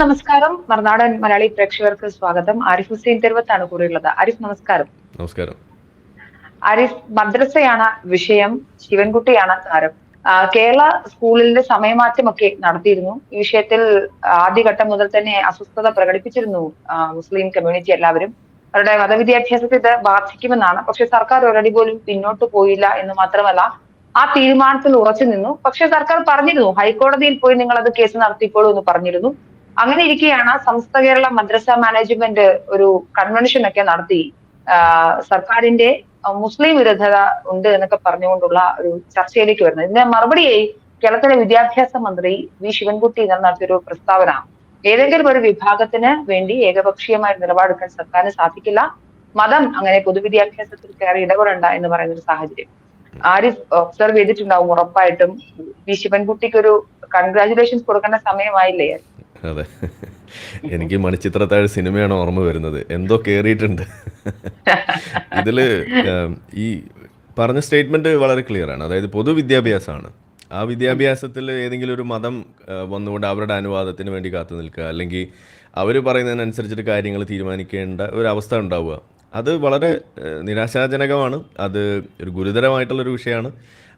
നമസ്കാരം. മറുനാടൻ മലയാളി പ്രേക്ഷകർക്ക് സ്വാഗതം. ആരിഫ് ഹുസൈൻ തെരുവത്താണ് കൂടെയുള്ളത്. ആരിഫ് നമസ്കാരം. നമസ്കാരം. ആരിഫ് മദ്രസയാണ് വിഷയം ശിവൻകുട്ടിയാണ് താരം. കേരള സ്കൂളിന്റെ സമയമാറ്റമൊക്കെ നടത്തിയിരുന്നു. ഈ വിഷയത്തിൽ ആദ്യഘട്ടം മുതൽ തന്നെ അസ്വസ്ഥത പ്രകടിപ്പിച്ചിരുന്നു മുസ്ലിം കമ്മ്യൂണിറ്റി എല്ലാവരും. അവരുടെ മതവിദ്യാഭ്യാസത്തെ ഇത് ബാധിക്കുമെന്നാണ്. പക്ഷെ സർക്കാർ ഒരടി പോലും പിന്നോട്ട് പോയില്ല എന്ന് മാത്രമല്ല ആ തീരുമാനത്തിൽ ഉറച്ചു നിന്നു. പക്ഷെ സർക്കാർ പറഞ്ഞിരുന്നു ഹൈക്കോടതിയിൽ പോയി നിങ്ങൾ അത് കേസ് നടത്തിക്കോളൂ എന്ന് പറഞ്ഞിരുന്നു. അങ്ങനെ ഇരിക്കെയാണ് സമസ്ത കേരള മദ്രസ മാനേജ്മെന്റ് ഒരു കൺവെൻഷൻ ഒക്കെ നടത്തി. സർക്കാരിന്റെ മുസ്ലിം വിരുദ്ധത ഉണ്ട് എന്നൊക്കെ പറഞ്ഞുകൊണ്ടുള്ള ഒരു ചർച്ചയിലേക്ക് വരുന്നത്. ഇതിന് മറുപടിയായി കേരളത്തിലെ വിദ്യാഭ്യാസ മന്ത്രി വി. ശിവൻകുട്ടി ഇന്നലെ നടത്തിയൊരു പ്രസ്താവന. ഏതെങ്കിലും ഒരു വിഭാഗത്തിന് വേണ്ടി ഏകപക്ഷീയമായ നിലപാടെടുക്കാൻ സർക്കാരിന് സാധിക്കില്ല. മതം അങ്ങനെ പൊതുവിദ്യാഭ്യാസത്തിൽ കയറി ഇടപെടണ്ട എന്ന് പറയുന്ന ഒരു സാഹചര്യം. ആരിഫ് ഒബ്സർവ് ചെയ്തിട്ടുണ്ടാവും ഉറപ്പായിട്ടും. വി. ശിവൻകുട്ടിക്ക് ഒരു കൺഗ്രാചുലേഷൻസ് കൊടുക്കേണ്ട സമയമായില്ലേ? അതെ. എനിക്ക് മണിച്ചിത്രത്താഴ് സിനിമയാണ് ഓർമ്മ വരുന്നത്. എന്തോ കേറിയിട്ടുണ്ട്. ഇതിൽ ഈ പറഞ്ഞ സ്റ്റേറ്റ്മെന്റ് വളരെ ക്ലിയർ ആണ്. അതായത് പൊതുവിദ്യാഭ്യാസമാണ് ആ വിദ്യാഭ്യാസത്തിൽ ഏതെങ്കിലും ഒരു മതം വന്നുകൊണ്ട് അവരുടെ അനുവാദത്തിന് വേണ്ടി കാത്തു നിൽക്കുക അല്ലെങ്കിൽ അവർ പറയുന്നതിനനുസരിച്ചിട്ട് കാര്യങ്ങൾ തീരുമാനിക്കേണ്ട ഒരു അവസ്ഥ ഉണ്ടാവുക. അത് വളരെ നിരാശാജനകമാണ്. അത് ഒരു ഗുരുതരമായിട്ടുള്ളൊരു വിഷയമാണ്.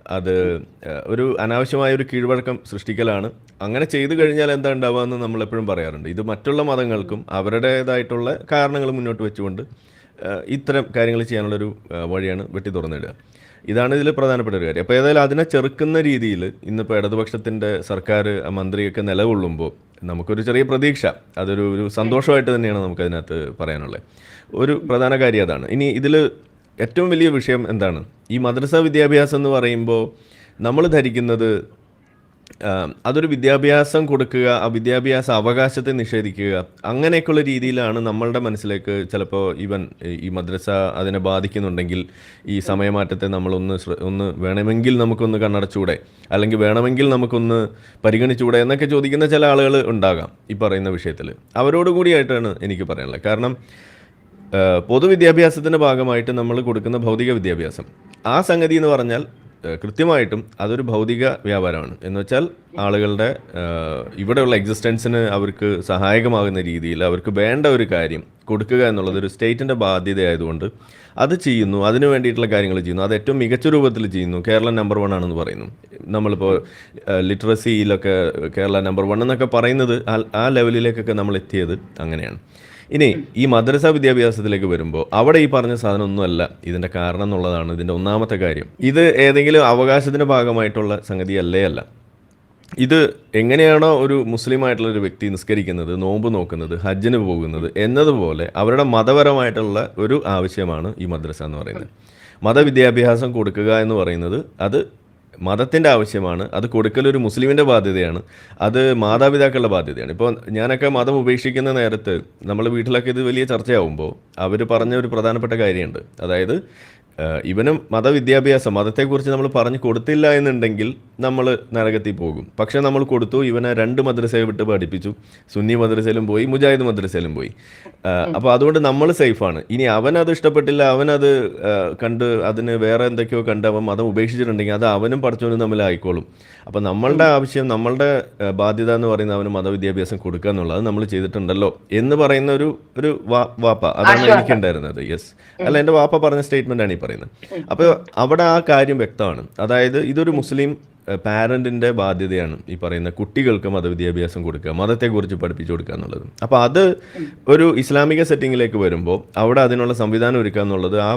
അത് ഒരു അനാവശ്യമായ ഒരു കീഴ്വഴക്കം സൃഷ്ടിക്കലാണ്. അങ്ങനെ ചെയ്തു കഴിഞ്ഞാൽ എന്താ ഉണ്ടാവുക നമ്മൾ എപ്പോഴും പറയാറുണ്ട്. ഇത് മറ്റുള്ള മതങ്ങൾക്കും അവരുടേതായിട്ടുള്ള കാരണങ്ങൾ മുന്നോട്ട് വെച്ചുകൊണ്ട് ഇത്തരം കാര്യങ്ങൾ ചെയ്യാനുള്ളൊരു വഴിയാണ് വെട്ടി തുറന്നിടുക. ഇതാണ് ഇതിൽ പ്രധാനപ്പെട്ട ഒരു കാര്യം. അപ്പോൾ ഏതായാലും അതിനെ ചെറുക്കുന്ന രീതിയിൽ ഇന്നിപ്പോൾ ഇടതുപക്ഷത്തിന്റെ സർക്കാർ മന്ത്രിയൊക്കെ നിലകൊള്ളുമ്പോൾ നമുക്കൊരു ചെറിയ പ്രതീക്ഷ. അതൊരു ഒരു സന്തോഷമായിട്ട് തന്നെയാണ് നമുക്കതിനകത്ത് പറയാനുള്ളത്. ഒരു പ്രധാന കാര്യം അതാണ്. ഇനി ഇതിൽ ഏറ്റവും വലിയ വിഷയം എന്താണ്? ഈ മദ്രസ വിദ്യാഭ്യാസം എന്ന് പറയുമ്പോൾ നമ്മൾ ധരിക്കുന്നത് അതൊരു വിദ്യാഭ്യാസം കൊടുക്കുക ആ വിദ്യാഭ്യാസ അവകാശത്തെ നിഷേധിക്കുക അങ്ങനെയൊക്കെയുള്ള രീതിയിലാണ് നമ്മളുടെ മനസ്സിലേക്ക് ചിലപ്പോൾ ഈവൻ ഈ മദ്രസ അതിനെ ബാധിക്കുന്നുണ്ടെങ്കിൽ ഈ സമയമാറ്റത്തെ നമ്മളൊന്ന് ഒന്ന് വേണമെങ്കിൽ നമുക്കൊന്ന് കണ്ണടച്ചൂടെ അല്ലെങ്കിൽ വേണമെങ്കിൽ നമുക്കൊന്ന് പരിഗണിച്ചൂടെ എന്നൊക്കെ ചോദിക്കുന്ന ചില ആളുകൾ ഉണ്ടാകാം ഈ പറയുന്ന വിഷയത്തിൽ അവരോട് കൂടിയായിട്ടാണ് എനിക്ക് പറയാനുള്ളത്. കാരണം പൊതുവിദ്യാഭ്യാസത്തിന്റെ ഭാഗമായിട്ട് നമ്മൾ കൊടുക്കുന്ന ഭൗതിക വിദ്യാഭ്യാസം. ആ സംഗതി എന്ന് പറഞ്ഞാൽ കൃത്യമായിട്ടും അതൊരു ഭൗതിക വ്യാപാരമാണ്. എന്ന് വെച്ചാൽ ആളുകളുടെ ഇവിടെയുള്ള എക്സിസ്റ്റൻസിന് അവർക്ക് സഹായകമാകുന്ന രീതിയിൽ അവർക്ക് വേണ്ട ഒരു കാര്യം കൊടുക്കുക എന്നുള്ളത് ഒരു സ്റ്റേറ്റിന്റെ ബാധ്യതയായതുകൊണ്ട് അത് ചെയ്യുന്നു. അതിന് വേണ്ടിയിട്ടുള്ള കാര്യങ്ങൾ ചെയ്യുന്നു. അത് ഏറ്റവും മികച്ച രൂപത്തിൽ ചെയ്യുന്നു. കേരളം നമ്പർ വൺ ആണെന്ന് പറയുന്നു. നമ്മളിപ്പോൾ ലിറ്ററസിയിലൊക്കെ കേരള നമ്പർ വൺ എന്നൊക്കെ പറയുന്നത് ആ ലെവലിലേക്കൊക്കെ നമ്മൾ എത്തിയത് അങ്ങനെയാണ്. ഇനി ഈ മദ്രസ വിദ്യാഭ്യാസത്തിലേക്ക് വരുമ്പോൾ അവിടെ ഈ പറഞ്ഞ സാധനം ഒന്നുമല്ല ഇതിന്റെ കാരണം എന്നുള്ളതാണ് ഇതിന്റെ ഒന്നാമത്തെ കാര്യം. ഇത് ഏതെങ്കിലും അവകാശത്തിന്റെ ഭാഗമായിട്ടുള്ള സംഗതി അല്ലേ അല്ല. ഇത് എങ്ങനെയാണോ ഒരു മുസ്ലിം ആയിട്ടുള്ള ഒരു വ്യക്തി നിസ്കരിക്കുന്നത് നോമ്പ് നോക്കുന്നത് ഹജ്ജിന് പോകുന്നത് എന്നതുപോലെ അവരുടെ മതപരമായിട്ടുള്ള ഒരു ആവശ്യമാണ് ഈ മദ്രസ എന്ന് പറയുന്നത്. മതവിദ്യാഭ്യാസം കൊടുക്കുക എന്ന് പറയുന്നത് അത് മതത്തിന്റെ ആവശ്യമാണ് അത് കൊടുക്കൽ ഒരു മുസ്ലിമിന്റെ ബാധ്യതയാണ് അത് മാതാപിതാക്കളുടെ ബാധ്യതയാണ്. ഇപ്പോൾ ഞാനൊക്കെ മതം ഉപേക്ഷിക്കുന്ന നേരത്ത് നമ്മൾ വീട്ടിലൊക്കെ ഇത് വലിയ ചർച്ചയാവുമ്പോൾ അവർ പറഞ്ഞ ഒരു പ്രധാനപ്പെട്ട കാര്യമുണ്ട്. അതായത് ഇവനും മതവിദ്യാഭ്യാസം മതത്തെക്കുറിച്ച് നമ്മൾ പറഞ്ഞു കൊടുത്തില്ല എന്നുണ്ടെങ്കിൽ നമ്മൾ നരകത്തിൽ പോകും. പക്ഷേ നമ്മൾ കൊടുത്തു ഇവനെ രണ്ട് മദ്രസയെ വിട്ട് പഠിപ്പിച്ചു. സുന്നി മദ്രസയിലും പോയി മുജാഹിദ് മദ്രസയിലും പോയി. അപ്പോൾ അതുകൊണ്ട് നമ്മൾ സേഫാണ് ഇനി അവനത് ഇഷ്ടപ്പെട്ടില്ല അവനത് കണ്ട് അതിന് വേറെ എന്തൊക്കെയോ കണ്ട് അവൻ മതം ഉപേക്ഷിച്ചിട്ടുണ്ടെങ്കിൽ അത് അവനും പഠിച്ചവനും തമ്മിലായിക്കോളും അപ്പോൾ നമ്മളുടെ ആവശ്യം നമ്മളുടെ ബാധ്യത എന്ന് പറയുന്നത് അവന് മതവിദ്യാഭ്യാസം കൊടുക്കുക എന്നുള്ളത് നമ്മൾ ചെയ്തിട്ടുണ്ടല്ലോ എന്ന് പറയുന്ന ഒരു ഒരു വാ- വാപ്പ. അതാണ് എനിക്കുണ്ടായിരുന്നത് യെസ് അല്ല എന്റെ വാപ്പ പറഞ്ഞ സ്റ്റേറ്റ്മെന്റ് ആണ് ഈ പറയുന്നത്. അപ്പോൾ അവിടെ ആ കാര്യം വ്യക്തമാണ്. അതായത് ഇതൊരു മുസ്ലിം പാരന്റിന്റെ ബാധ്യതയാണ് ഈ പറയുന്ന കുട്ടികൾക്ക് മതവിദ്യാഭ്യാസം കൊടുക്കുക മതത്തെക്കുറിച്ച് പഠിപ്പിച്ചു കൊടുക്കുക എന്നുള്ളത്. അപ്പോൾ അത് ഒരു ഇസ്ലാമിക സെറ്റിങ്ങിലേക്ക് വരുമ്പോൾ അവിടെ അതിനുള്ള സംവിധാനം ഒരുക്കുക എന്നുള്ളത് ആ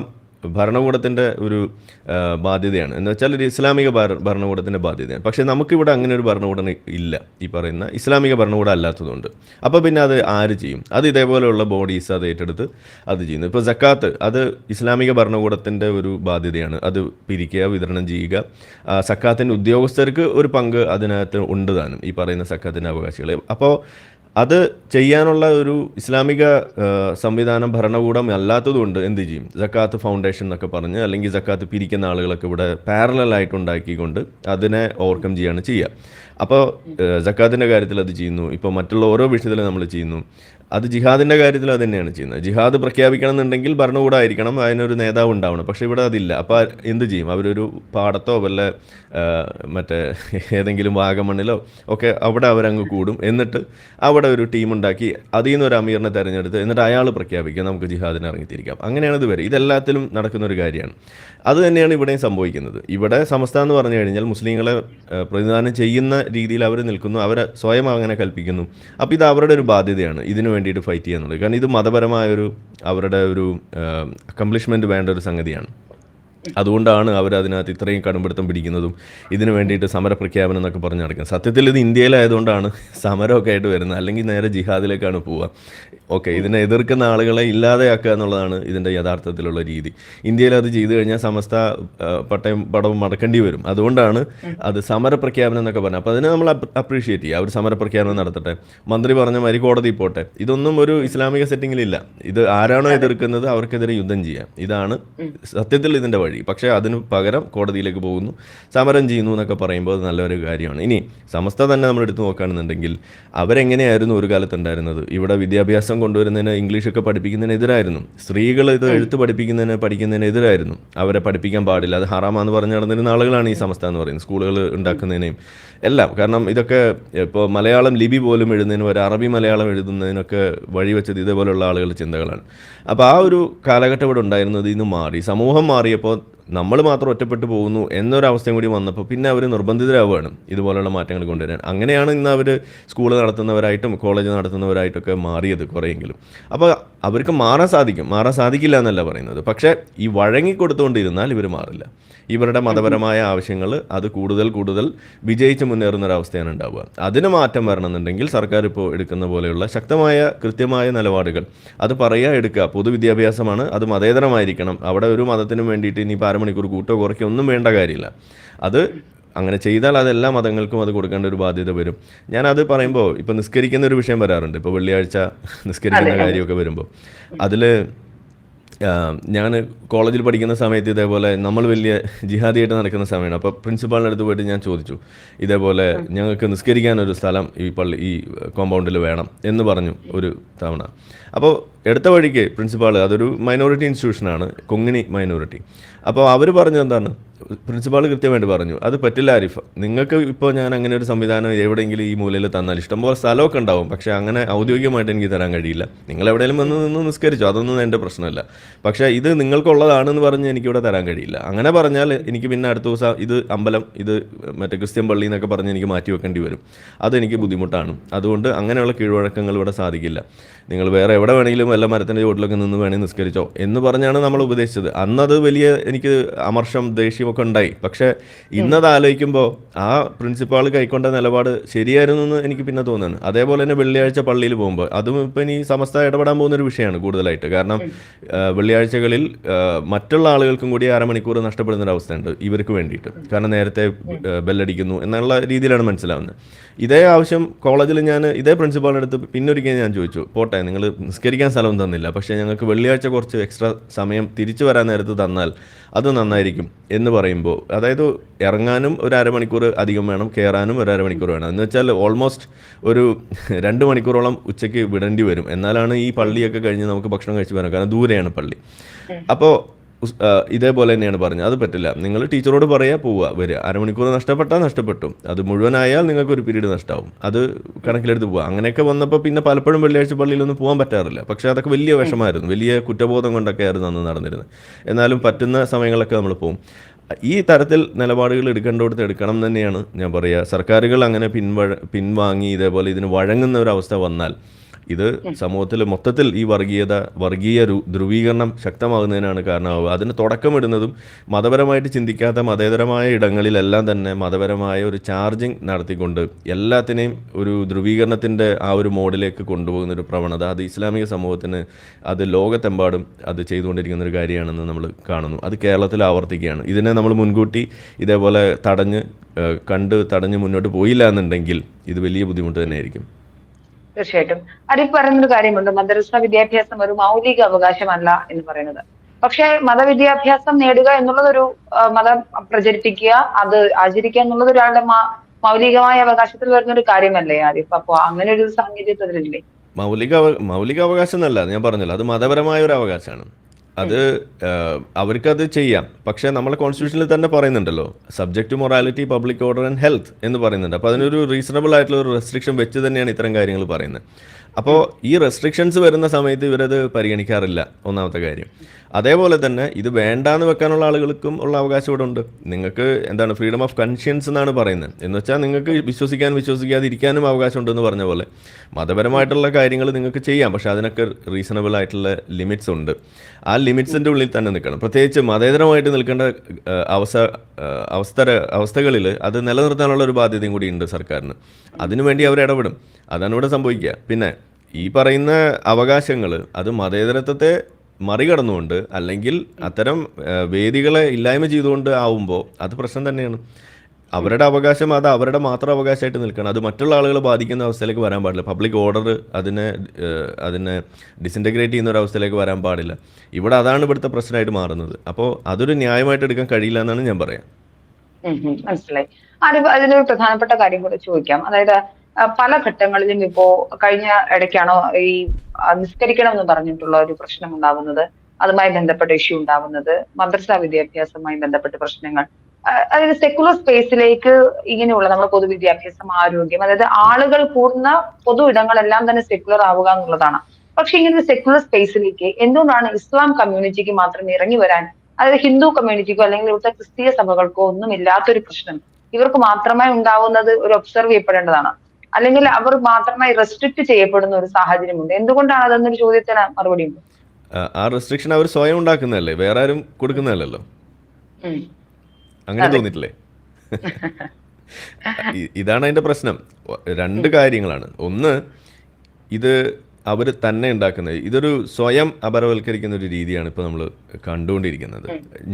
ഭരണകൂടത്തിന്റെ ഒരു ബാധ്യതയാണ്. എന്ന് വെച്ചാൽ ഒരു ഇസ്ലാമിക ഭര- ഭരണകൂടത്തിന്റെ ബാധ്യതയാണ്. പക്ഷേ നമുക്കിവിടെ അങ്ങനെ ഒരു ഭരണകൂടം ഇല്ല ഈ പറയുന്ന ഇസ്ലാമിക ഭരണകൂടം അല്ലാത്തതുകൊണ്ട്. അപ്പോൾ പിന്നെ അത് ആര് ചെയ്യും? അത് ഇതേപോലെയുള്ള ബോഡീസ് അത് ഏറ്റെടുത്ത് അത് ചെയ്യുന്നു. ഇപ്പോൾ ജക്കാത്ത് അത് ഇസ്ലാമിക ഭരണകൂടത്തിന്റെ ഒരു ബാധ്യതയാണ്. അത് പിരിക്കുക വിതരണം ചെയ്യുക. സക്കാത്തിന്റെ ഉദ്യോഗസ്ഥർക്ക് ഒരു പങ്ക് അതിനകത്ത് ഉണ്ട് താനും ഈ പറയുന്ന സക്കാത്തിന്റെ അവകാശികൾ അപ്പോൾ അത് ചെയ്യാനുള്ള ഒരു ഇസ്ലാമിക സംവിധാനം ഭരണകൂടം അല്ലാത്തതുകൊണ്ട് എന്ത് ചെയ്യും? ജക്കാത്ത് ഫൗണ്ടേഷൻ എന്നൊക്കെ പറഞ്ഞ് അല്ലെങ്കിൽ ജക്കാത്ത് പിരിക്കുന്ന ആളുകളൊക്കെ ഇവിടെ പാരലൽ ആയിട്ട് ഉണ്ടാക്കിക്കൊണ്ട് അതിനെ ഓവർകം ചെയ്യാണ് ചെയ്യുക. അപ്പോൾ ജക്കാത്തിന്റെ കാര്യത്തിൽ അത് ചെയ്യുന്നു. ഇപ്പോൾ മറ്റുള്ള ഓരോ വിഷയത്തിലും നമ്മൾ ചെയ്യുന്നു. അത് ജിഹാദിന്റെ കാര്യത്തിൽ അത് തന്നെയാണ് ചെയ്യുന്നത്. ജിഹാദ് പ്രഖ്യാപിക്കണം എന്നുണ്ടെങ്കിൽ ഭരണകൂടമായിരിക്കണം അതിനൊരു നേതാവ് ഉണ്ടാവണം. പക്ഷേ ഇവിടെ അതില്ല. അപ്പോൾ എന്ത് ചെയ്യും? അവരൊരു പാടത്തോ വല്ല മറ്റേ ഏതെങ്കിലും വാഗമണ്ണിലോ ഒക്കെ അവിടെ അവരങ്ങ് കൂടും. എന്നിട്ട് അവിടെ ഒരു ടീം ഉണ്ടാക്കി അതിൽ നിന്ന് ഒരു അമീറിനെ തിരഞ്ഞെടുത്ത് എന്നിട്ട് അയാൾ പ്രഖ്യാപിക്കുക നമുക്ക് ജിഹാദിനെ ഇറങ്ങിത്തിരിക്കാം. അങ്ങനെയാണ് ഇത് വരെ. ഇതെല്ലാത്തിലും നടക്കുന്ന ഒരു കാര്യമാണ്. അത് തന്നെയാണ് ഇവിടെയും സംഭവിക്കുന്നത്. ഇവിടെ സമസ്ത എന്ന് പറഞ്ഞു കഴിഞ്ഞാൽ മുസ്ലിങ്ങളെ പ്രതിനിധാനം ചെയ്യുന്ന രീതിയിൽ അവർ നിൽക്കുന്നു. അവർ സ്വയം അങ്ങനെ കൽപ്പിക്കുന്നു. അപ്പോൾ ഇത് അവരുടെ ഒരു ബാധ്യതയാണ്. ഇതിനു വേണ്ടിയിട്ട് ഫൈറ്റ് ചെയ്യാന്നുള്ളത്. കാരണം ഇത് മതപരമായ ഒരു അവരുടെ ഒരു അക്കംപ്ലിഷ്മെന്റ് വേണ്ട ഒരു സംഗതിയാണ്. അതുകൊണ്ടാണ് അവർ അതിനകത്ത് ഇത്രയും കടുംപിടുത്തം പിടിക്കുന്നതും ഇതിനു വേണ്ടിയിട്ട് സമര പ്രഖ്യാപനം എന്നൊക്കെ പറഞ്ഞു നടക്കുന്നത്. സത്യത്തിൽ ഇത് ഇന്ത്യയിലായതുകൊണ്ടാണ് സമരമൊക്കെ ആയിട്ട് വരുന്നത്. അല്ലെങ്കിൽ നേരെ ജിഹാദിലേക്കാണ് പോവുക. ഓക്കെ ഇതിനെ എതിർക്കുന്ന ആളുകളെ ഇല്ലാതെയാക്കുക എന്നുള്ളതാണ് ഇതിന്റെ യഥാർത്ഥത്തിലുള്ള രീതി. ഇന്ത്യയിൽ അത് ചെയ്തു കഴിഞ്ഞാൽ സമസ്ത പട്ടയം പടവും മടക്കേണ്ടി വരും. അതുകൊണ്ടാണ് അത് സമര പ്രഖ്യാപനം എന്നൊക്കെ പറഞ്ഞത്. അപ്പോൾ അതിനെ നമ്മൾ അപ്രീഷിയേറ്റ് ചെയ്യുക. അവർ സമര പ്രഖ്യാപനം നടത്തട്ടെ. മന്ത്രി പറഞ്ഞ മാതിരി കോടതി പോട്ടെ. ഇതൊന്നും ഒരു ഇസ്ലാമിക സെറ്റിങ്ങിലില്ല ഇത് ആരാണോ എതിർക്കുന്നത് അവർക്കെതിരെ യുദ്ധം ചെയ്യാം. ഇതാണ് സത്യത്തിൽ ഇതിന്റെ വഴി. പക്ഷേ അതിന് പകരം കോടതിയിലേക്ക് പോകുന്നു. സമരം ചെയ്യുന്നു എന്നൊക്കെ പറയുമ്പോൾ അത് നല്ലൊരു കാര്യമാണ്. ഇനി സമസ്ത തന്നെ നമ്മൾ എടുത്തു നോക്കുകയാണെന്നുണ്ടെങ്കിൽ അവരെങ്ങനെയായിരുന്നു ഒരു കാലത്ത് ഉണ്ടായിരുന്നത്? ഇവിടെ വിദ്യാഭ്യാസം കൊണ്ടുവരുന്നതിന് ഇംഗ്ലീഷൊക്കെ പഠിപ്പിക്കുന്നതിനെതിരായിരുന്നു. സ്ത്രീകൾ ഇത് എഴുത്ത് പഠിപ്പിക്കുന്നതിന് പഠിക്കുന്നതിനെതിരായിരുന്നു. അവരെ പഠിപ്പിക്കാൻ പാടില്ല. അത് ഹറാമാന്ന് പറഞ്ഞു നടന്നിരുന്ന ആളുകളാണ് ഈ സമസ്ത എന്ന് പറയുന്നത്. സ്കൂളുകൾ ഉണ്ടാക്കുന്നതിനെയും എല്ലാം. കാരണം ഇതൊക്കെ ഇപ്പോൾ മലയാളം ലിപി പോലും എഴുതുന്നതിനും ഒരു അറബി മലയാളം എഴുതുന്നതിനൊക്കെ വഴിവെച്ചത് ഇതേപോലുള്ള ആളുകളുടെ ചിന്തകളാണ്. അപ്പോൾ ആ ഒരു കാലഘട്ടം ഇവിടെ ഉണ്ടായിരുന്നത് ഇന്ന് മാറി. സമൂഹം മാറിയപ്പോൾ നമ്മൾ മാത്രം ഒറ്റപ്പെട്ടു പോകുന്നു എന്നൊരവസ്ഥയും കൂടി വന്നപ്പോൾ പിന്നെ അവർ നിർബന്ധിതരാവുകയാണ് ഇതുപോലുള്ള മാറ്റങ്ങൾ കൊണ്ടുവരാൻ. അങ്ങനെയാണ് ഇന്ന് അവർ സ്കൂൾ നടത്തുന്നവരായിട്ടും കോളേജ് നടത്തുന്നവരായിട്ടൊക്കെ മാറിയത് കുറേയെങ്കിലും. അപ്പോൾ അവർക്ക് മാറാൻ സാധിക്കും. മാറാൻ സാധിക്കില്ല എന്നല്ല പറയുന്നത്. പക്ഷേ ഈ വഴങ്ങിക്കൊടുത്തുകൊണ്ടിരുന്നാൽ ഇവർ മാറില്ല. ഇവരുടെ മതപരമായ ആവശ്യങ്ങൾ അത് കൂടുതൽ കൂടുതൽ വിജയിച്ച് മുന്നേറുന്ന ഒരു അവസ്ഥയാണ് ഉണ്ടാവുക. അതിന് മാറ്റം വരണമെന്നുണ്ടെങ്കിൽ സർക്കാർ ഇപ്പോൾ എടുക്കുന്ന പോലെയുള്ള ശക്തമായ കൃത്യമായ നിലപാടുകൾ. അത് പറയുക എടുക്കുക. പൊതുവിദ്യാഭ്യാസമാണ് അത് മതേതരമായിരിക്കണം. അവിടെ ഒരു മതത്തിനും വേണ്ടിയിട്ട് ഇനിയിപ്പോൾ അരമണിക്കൂർ കൂട്ടോ കുറയ്ക്കോ ഒന്നും വേണ്ട കാര്യമില്ല. അത് അങ്ങനെ ചെയ്താൽ അത് എല്ലാ മതങ്ങൾക്കും അത് കൊടുക്കേണ്ട ഒരു ബാധ്യത വരും. ഞാൻ അത് പറയുമ്പോൾ ഇപ്പോൾ നിസ്കരിക്കുന്ന ഒരു വിഷയം വരാറുണ്ട്. ഇപ്പോൾ വെള്ളിയാഴ്ച നിസ്കരിക്കുന്ന കാര്യമൊക്കെ വരുമ്പോൾ. അതിൽ ഞാൻ കോളേജിൽ പഠിക്കുന്ന സമയത്ത് ഇതേപോലെ നമ്മൾ വലിയ ജിഹാദിയായിട്ട് നടക്കുന്ന സമയമാണ്. അപ്പോൾ പ്രിൻസിപ്പാളിന്റെ അടുത്ത് പോയിട്ട് ഞാൻ ചോദിച്ചു ഇതേപോലെ ഞങ്ങൾക്ക് നിസ്കരിക്കാൻ ഒരു സ്ഥലം ഈ പള്ളി ഈ കോമ്പൗണ്ടിൽ വേണം എന്ന് പറഞ്ഞു ഒരു തവണ. അപ്പോൾ എടുത്ത വഴിക്ക് പ്രിൻസിപ്പാൾ അതൊരു മൈനോറിറ്റി ഇൻസ്റ്റിറ്റ്യൂഷനാണ് കൊങ്ങിണി മൈനോറിറ്റി അപ്പോൾ അവർ പറഞ്ഞത് എന്താണ്? പ്രിൻസിപ്പാൾ കൃത്യമായിട്ട് പറഞ്ഞു അത് പറ്റില്ല ആരിഫ നിങ്ങൾക്ക് ഇപ്പോൾ ഞാൻ അങ്ങനെ ഒരു സംവിധാനം എവിടെയെങ്കിലും ഈ മൂലയിൽ തന്നാൽ ഇഷ്ടംപോലെ സ്ഥലമൊക്കെ ഉണ്ടാവും പക്ഷേ അങ്ങനെ ഔദ്യോഗികമായിട്ട് എനിക്ക് തരാൻ കഴിയില്ല. നിങ്ങൾ എവിടെയെങ്കിലും വന്ന് നിന്ന് നിസ്കരിച്ചു അതൊന്നും എന്റെ പ്രശ്നമല്ല. പക്ഷേ ഇത് നിങ്ങൾക്കുള്ളതാണെന്ന് പറഞ്ഞ് എനിക്കിവിടെ തരാൻ കഴിയില്ല. അങ്ങനെ പറഞ്ഞാൽ എനിക്ക് പിന്നെ അടുത്ത ദിവസം ഇത് അമ്പലം ഇത് മറ്റേ ക്രിസ്ത്യൻ പള്ളി എന്നൊക്കെ പറഞ്ഞ് എനിക്ക് മാറ്റി വെക്കേണ്ടി വരും. അതെനിക്ക് ബുദ്ധിമുട്ടാണ്. അതുകൊണ്ട് അങ്ങനെയുള്ള കീഴ്വഴക്കങ്ങൾ ഇവിടെ സാധിക്കില്ല. നിങ്ങൾ വേറെ എവിടെ വേണമെങ്കിലും വല്ല മരത്തിന്റെ ചുവട്ടിലൊക്കെ നിന്ന് വേണേൽ നിസ്കരിച്ചോ എന്ന് പറഞ്ഞാണ് നമ്മൾ ഉപദേശിച്ചത്. അന്നത് വലിയ എനിക്ക് അമർഷം ദേഷ്യമൊക്കെ ഉണ്ടായി. പക്ഷേ ഇന്നത് ആലോചിക്കുമ്പോൾ ആ പ്രിൻസിപ്പാൾ കൈക്കൊണ്ട നിലപാട് ശരിയായിരുന്നു എന്ന് എനിക്ക് പിന്നെ തോന്നുന്നു അതേപോലെ തന്നെ വെള്ളിയാഴ്ച പള്ളിയിൽ പോകുമ്പോൾ അതും ഇപ്പം ഇനി സമസ്ത ഇടപെടാൻ പോകുന്ന ഒരു വിഷയമാണ് കൂടുതലായിട്ട്. കാരണം വെള്ളിയാഴ്ചകളിൽ മറ്റുള്ള ആളുകൾക്കും കൂടി അരമണിക്കൂർ നഷ്ടപ്പെടുന്ന ഒരു അവസ്ഥയുണ്ട് ഇവർക്ക് വേണ്ടിയിട്ട്. കാരണം നേരത്തെ ബെല്ലടിക്കുന്നു എന്നുള്ള രീതിയിലാണ് മനസ്സിലാവുന്നത്. ഇതേ ആവശ്യം കോളേജിൽ ഞാൻ ഇതേ പ്രിൻസിപ്പാളിന്റെ അടുത്ത് പിന്നൊരിക്കൽ ഞാൻ ചോദിച്ചു പോട്ടെ നിങ്ങൾ നിസ്കരിക്കാൻ തന്നില്ല. പക്ഷേ ഞങ്ങൾക്ക് വെള്ളിയാഴ്ച കുറച്ച് എക്സ്ട്രാ സമയം തിരിച്ചു വരാൻ നേരത്ത് തന്നാൽ അത് നന്നായിരിക്കും എന്ന് പറയുമ്പോൾ അതായത് ഇറങ്ങാനും ഒരു അരമണിക്കൂർ അധികം വേണം കയറാനും ഒരു അരമണിക്കൂർ വേണം. എന്ന് വെച്ചാൽ ഓൾമോസ്റ്റ് ഒരു രണ്ട് മണിക്കൂറോളം ഉച്ചയ്ക്ക് വിടേണ്ടി വരും. എന്നാലാണ് ഈ പള്ളിയൊക്കെ കഴിഞ്ഞ് നമുക്ക് ഭക്ഷണം കഴിച്ച് വരാം കാരണം ദൂരെയാണ് പള്ളി. അപ്പോൾ ഇതേപോലെ തന്നെയാണ് പറഞ്ഞത്. അത് പറ്റില്ല. നിങ്ങൾ ടീച്ചറോട് പറയാ പോവുക വരിക. അരമണിക്കൂർ നഷ്ടപ്പെട്ടാൽ നഷ്ടപ്പെട്ടു. അത് മുഴുവനായാൽ നിങ്ങൾക്ക് ഒരു പീരീഡ് നഷ്ടമാവും അത് കണക്കിലെടുത്ത് പോവുക. അങ്ങനെയൊക്കെ വന്നപ്പോൾ പിന്നെ പലപ്പോഴും വെള്ളിയാഴ്ച പള്ളിയിലൊന്നും പോകാൻ പറ്റാറില്ല. പക്ഷെ അതൊക്കെ വലിയ വിഷമായിരുന്നു. വലിയ കുറ്റബോധം കൊണ്ടൊക്കെ ആയിരുന്നു അന്ന് നടന്നിരുന്നത്. എന്നാലും പറ്റുന്ന സമയങ്ങളൊക്കെ നമ്മൾ പോകും ഈ തരത്തിൽ നിലപാടുകൾ എടുക്കേണ്ടടുത്ത് എടുക്കണം തന്നെയാണ് ഞാൻ പറയുക സർക്കാരുകൾ അങ്ങനെ പിൻവഴ പിൻവാങ്ങി ഇതേപോലെ ഇതിന് വഴങ്ങുന്ന ഒരു അവസ്ഥ വന്നാൽ ഇത് സമൂഹത്തിൽ മൊത്തത്തിൽ ഈ വർഗീയത വർഗീയ ധ്രുവീകരണം ശക്തമാകുന്നതിനാണ് കാരണമാവുക. അതിന് തുടക്കമിടുന്നതും മതപരമായിട്ട് ചിന്തിക്കാത്ത മതേതരമായ ഇടങ്ങളിലെല്ലാം തന്നെ മതപരമായ ഒരു ചാർജിങ് നടത്തിക്കൊണ്ട് എല്ലാത്തിനെയും ഒരു ധ്രുവീകരണത്തിന്റെ ആ ഒരു മോഡിലേക്ക് കൊണ്ടുപോകുന്ന ഒരു പ്രവണത അത് ഇസ്ലാമിക സമൂഹത്തിന് അത് ലോകത്തെമ്പാടും അത് ചെയ്തുകൊണ്ടിരിക്കുന്ന ഒരു കാര്യമാണെന്ന് നമ്മൾ കാണുന്നു. അത് കേരളത്തിൽ ആവർത്തിക്കുകയാണ്. ഇതിനെ നമ്മൾ മുൻകൂട്ടി ഇതേപോലെ തടഞ്ഞ് കണ്ട് തടഞ്ഞ് മുന്നോട്ട് പോയില്ല എന്നുണ്ടെങ്കിൽ ഇത് വലിയ ബുദ്ധിമുട്ട് തന്നെയായിരിക്കും. തീർച്ചയായിട്ടും. അരിഫ് പറയുന്നൊരു കാര്യമുണ്ട് മദ്രസ വിദ്യാഭ്യാസം ഒരു മൗലിക അവകാശമല്ല എന്ന് പറയുന്നത്. പക്ഷേ മതവിദ്യാഭ്യാസം നേടുക എന്നുള്ളത് ഒരു ആ, മതം പ്രചരിപ്പിക്കുക അത് ആചരിക്കുക എന്നുള്ളത് ഒരാളുടെ മൗലികമായ അവകാശത്തിൽ വരുന്ന ഒരു കാര്യമല്ലേ ആരിഫ് അപ്പൊ അങ്ങനെ ഒരു സാങ്കേതികത്തിലില്ലേ മൗലിക മൗലിക അവകാശം എന്നല്ല ഞാൻ പറഞ്ഞല്ലോ അത് മതപരമായ ഒരു അവകാശമാണ്. അത് അവർക്കത് ചെയ്യാം. പക്ഷേ നമ്മളെ കോൺസ്റ്റിറ്റ്യൂഷനിൽ തന്നെ പറയുന്നുണ്ടല്ലോ subject morality public order and health എന്ന് പറയുന്നുണ്ട്. അപ്പോൾ അതിനൊരു റീസണബിൾ ആയിട്ടുള്ള ഒരു റെസ്ട്രിക്ഷൻ വെച്ച് തന്നെയാണ് ഇത്തരം കാര്യങ്ങൾ പറയുന്നത്. അപ്പോൾ ഈ റെസ്ട്രിക്ഷൻസ് വരുന്ന സമയത്ത് ഇവരത് പരിഗണിക്കാറില്ല. ഒന്നാമത്തെ കാര്യം. അതേപോലെ തന്നെ ഇത് വേണ്ടാന്ന് വെക്കാനുള്ള ആളുകൾക്കും ഉള്ള അവകാശം ഇവിടെ ഉണ്ട്. നിങ്ങൾക്ക് എന്താണ് ഫ്രീഡം ഓഫ് കൺഷ്യൻസ് എന്നാണ് പറയുന്നത്. എന്ന് വെച്ചാൽ നിങ്ങൾക്ക് വിശ്വസിക്കാൻ വിശ്വസിക്കാതിരിക്കാനും അവകാശം ഉണ്ടെന്ന് പറഞ്ഞ പോലെ മതപരമായിട്ടുള്ള കാര്യങ്ങൾ നിങ്ങൾക്ക് ചെയ്യാം. പക്ഷെ അതിനൊക്കെ റീസണബിൾ ആയിട്ടുള്ള ലിമിറ്റ്സ് ഉണ്ട്. ആ ലിമിറ്റ്സിന്റെ ഉള്ളിൽ തന്നെ നിൽക്കണം. പ്രത്യേകിച്ച് മതേതരമായിട്ട് നിൽക്കേണ്ട അവസ അവസ്ഥ അവസ്ഥ അവസ്ഥകളിൽ അത് നിലനിർത്താനുള്ള ഒരു ബാധ്യതയും കൂടി ഉണ്ട് സർക്കാരിന്. അതിനുവേണ്ടി അവർ ഇടപെടും. അതാണ് ഇവിടെ സംഭവിക്കുക. പിന്നെ ഈ പറയുന്ന അവകാശങ്ങൾ അത് മതേതരത്വത്തെ മറികടന്നുകൊണ്ട് അല്ലെങ്കിൽ അത്തരം വേദികളെ ഇല്ലായ്മ ചെയ്തുകൊണ്ട് ആവുമ്പോൾ അത് പ്രശ്നം തന്നെയാണ്. അവരുടെ അവകാശം അത് അവരുടെ മാത്രം അവകാശമായിട്ട് നിൽക്കണം. അത് മറ്റുള്ള ആളുകൾ ബാധിക്കുന്ന അവസ്ഥയിലേക്ക് വരാൻ പാടില്ല. പബ്ലിക് ഓർഡർ അതിനെ അതിനെ ഡിസിന്റഗ്രേറ്റ് ചെയ്യുന്ന ഒരു അവസ്ഥയിലേക്ക് വരാൻ പാടില്ല. ഇവിടെ അതാണ് ഇവിടുത്തെ പ്രശ്നമായിട്ട് മാറുന്നത്. അപ്പോൾ അതൊരു ന്യായമായിട്ട് എടുക്കാൻ കഴിയില്ല എന്നാണ് ഞാൻ പറയാം. മനസ്സിലായി. അതിനൊരു പ്രധാനപ്പെട്ട കാര്യം കൂടെ ചോദിക്കാം. അതായത് പല ഘട്ടങ്ങളിലും ഇപ്പോ കഴിഞ്ഞ ഇടയ്ക്കാണോ ഈ നിസ്കരിക്കണം എന്ന് പറഞ്ഞിട്ടുള്ള ഒരു പ്രശ്നം ഉണ്ടാവുന്നത് അതുമായി ബന്ധപ്പെട്ട ഇഷ്യൂ ഉണ്ടാവുന്നത് മദ്രസ വിദ്യാഭ്യാസവുമായി ബന്ധപ്പെട്ട പ്രശ്നങ്ങൾ. അതായത് സെക്കുലർ സ്പേസിലേക്ക് ഇങ്ങനെയുള്ള നമ്മുടെ പൊതുവിദ്യാഭ്യാസം ആരോഗ്യം അതായത് ആളുകൾ കൂടുന്ന പൊതു ഇടങ്ങളെല്ലാം തന്നെ സെക്കുലർ ആവുക എന്നുള്ളതാണ്. പക്ഷെ ഇങ്ങനെ സെക്കുലർ സ്പേസിലേക്ക് എന്തുകൊണ്ടാണ് ഇസ്ലാം കമ്മ്യൂണിറ്റിക്ക് മാത്രം ഇറങ്ങി വരാൻ അതായത് ഹിന്ദു കമ്മ്യൂണിറ്റിക്കോ അല്ലെങ്കിൽ ഇവിടുത്തെ ക്രിസ്തീയ സഭകൾക്കോ ഒന്നും ഇല്ലാത്തൊരു പ്രശ്നം ഇവർക്ക് മാത്രമായി ഉണ്ടാവുന്നത് ഒരു ഒബ്സർവ് ചെയ്യപ്പെടേണ്ടതാണ്. അല്ലെങ്കിൽ അവർ മാത്രമായി റെസ്ട്രിക്ട് ചെയ്യപ്പെടുന്ന ഒരു സാഹചര്യമുണ്ട്. എന്തുകൊണ്ടാണ് അതെന്നൊരു ചോദ്യത്തിന് മറുപടി ഉണ്ട്? ആ, റെസ്ട്രിക്ഷൻ അവർ സ്വയം ഉണ്ടാക്കുന്നതല്ലേ? വേറെ ആരും കൊടുക്കുന്നതല്ലല്ലോ? അങ്ങനെ തോന്നിട്ടില്ലേ ഇതാണ് അതിന്റെ പ്രശ്നം. രണ്ട് കാര്യങ്ങളാണ്. ഒന്ന് ഇത് അവർ തന്നെ ഉണ്ടാക്കുന്നത് ഇതൊരു സ്വയം അപരവൽക്കരിക്കുന്ന ഒരു രീതിയാണ് ഇപ്പോൾ നമ്മൾ കണ്ടുകൊണ്ടിരിക്കുന്നത്.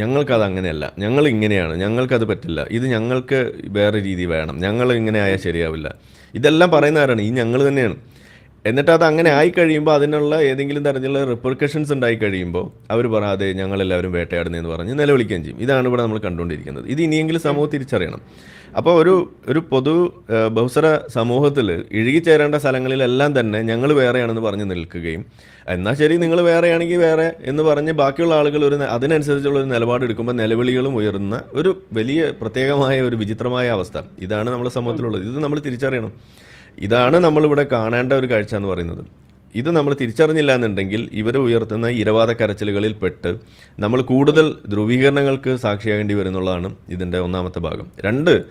ഞങ്ങൾക്കത് അങ്ങനെയല്ല. ഞങ്ങൾ ഇങ്ങനെയാണ്. ഞങ്ങൾക്കത് പറ്റില്ല. ഇത് ഞങ്ങൾക്ക് വേറെ രീതി വേണം. ഞങ്ങൾ ഇങ്ങനെ ആയാൽ ശരിയാവില്ല. ഇതെല്ലാം പറയുന്ന ആരാണ്? ഈ ഞങ്ങൾ തന്നെയാണ്. എന്നിട്ട് അത് അങ്ങനെ ആയി കഴിയുമ്പോൾ അതിനുള്ള ഏതെങ്കിലും തരത്തിലുള്ള റിപ്പർക്കഷൻസ് ഉണ്ടായി കഴിയുമ്പോൾ അവർ പറയാതെ ഞങ്ങളെല്ലാവരും വേട്ടയാടുന്നതെന്ന് പറഞ്ഞ് നിലവിളിക്കുകയും ചെയ്യും. ഇതാണ് ഇവിടെ നമ്മൾ കണ്ടുകൊണ്ടിരിക്കുന്നത്. ഇത് ഇനിയെങ്കിലും സമൂഹം തിരിച്ചറിയണം. അപ്പോൾ ഒരു ഒരു പൊതു ബഹുസര സമൂഹത്തിൽ സമൂഹത്തിൽ ഇഴുകിച്ചേരേണ്ട സ്ഥലങ്ങളിലെല്ലാം തന്നെ ഞങ്ങൾ വേറെയാണെന്ന് പറഞ്ഞ് നിൽക്കുകയും എന്നാൽ ശരി നിങ്ങൾ വേറെയാണെങ്കിൽ വേറെ എന്ന് പറഞ്ഞ് ബാക്കിയുള്ള ആളുകൾ ഒരു അതിനനുസരിച്ചുള്ള ഒരു നിലപാട് എടുക്കുമ്പോൾ നിലവിളികളും ഉയർന്ന ഒരു വലിയ പ്രത്യേകമായ ഒരു വിചിത്രമായ അവസ്ഥ. ഇതാണ് നമ്മുടെ സമൂഹത്തിലുള്ളത്. ഇത് നമ്മൾ തിരിച്ചറിയണം. ഇതാണ് നമ്മളിവിടെ കാണേണ്ട ഒരു കാഴ്ച എന്ന് പറയുന്നത്. ഇത് നമ്മൾ തിരിച്ചറിഞ്ഞില്ല എന്നുണ്ടെങ്കിൽ ഇവർ ഉയർത്തുന്ന ഇരവാദ കരച്ചിലുകളിൽ പെട്ട് നമ്മൾ കൂടുതൽ ധ്രുവീകരണങ്ങൾക്ക് സാക്ഷിയാകേണ്ടി വരുന്നുള്ളതാണ് ഇതിന്റെ ഒന്നാമത്തെ ഭാഗം. രണ്ട്